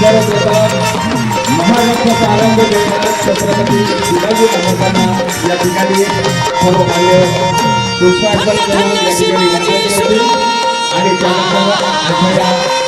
सर्वप्रथम महाराष्ट्राचा आनंद देणारा छत्रपती शिवाजी महाराजांना या ठिकाणी सर्व मान्य पुष्पार्पण करून या ठिकाणी आणि त्यानंतर आठवड्या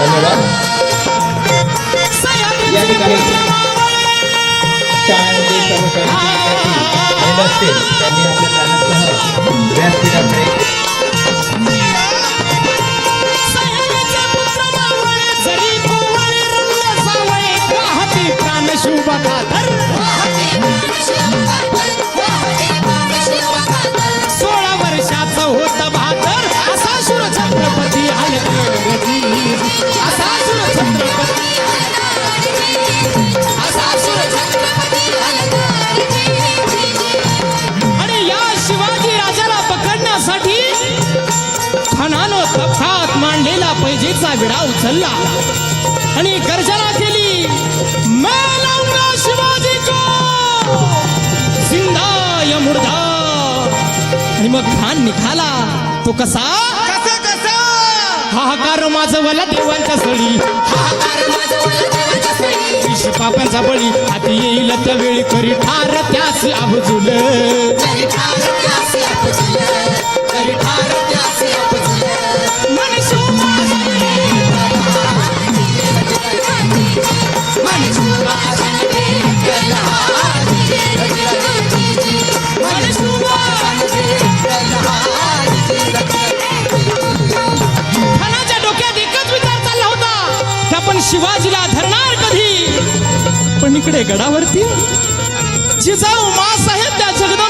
धन्यवाद. या ठिकाणी शाळेमध्ये कर्मचारी असतील त्यांनी आपल्या व्यासपीठाकडे पैजेचा विडा उचलला. आणि गर्जना केली. मैं शिवाजी को जिंदा या मुर्दा. आणि मग खान निघाला. तो कसा? कसा कसा? हाहाकार माझं वला देवांच्या सळी. विष पापांचा बळी. हाती येईल त्या वेळी करी ठार त्यास आबजूल. खानाच्या इकडे गडावरती. जिजाऊ मासाहेब त्या जगदंबेला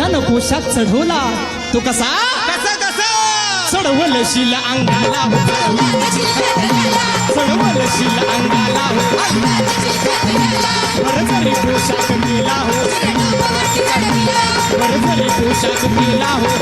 राजानं पोशाख चढवला. तो कसा? कसा कसा? चढवल शिल अंगाला चढवल शिल अंगाला बरबरी पोशाख केला हो. बरबरी पोशाख केला हो.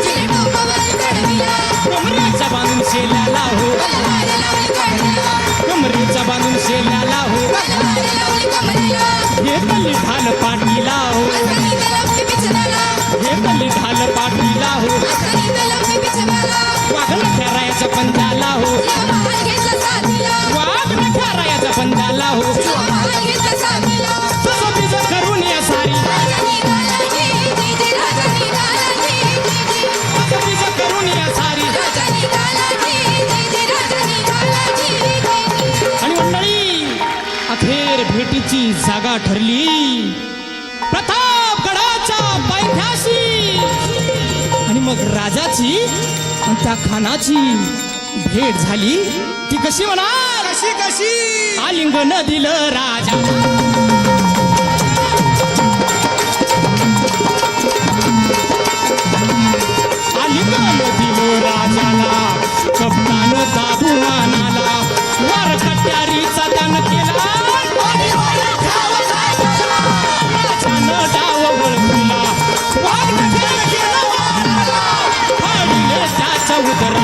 ठरली. प्रतापगडाच्या पायथ्याशी. आणि मग राजाची आणि त्या खानाची भेट झाली. ती कशी म्हणा कशी कशी? आलिंगन दिलं राजा. de terror.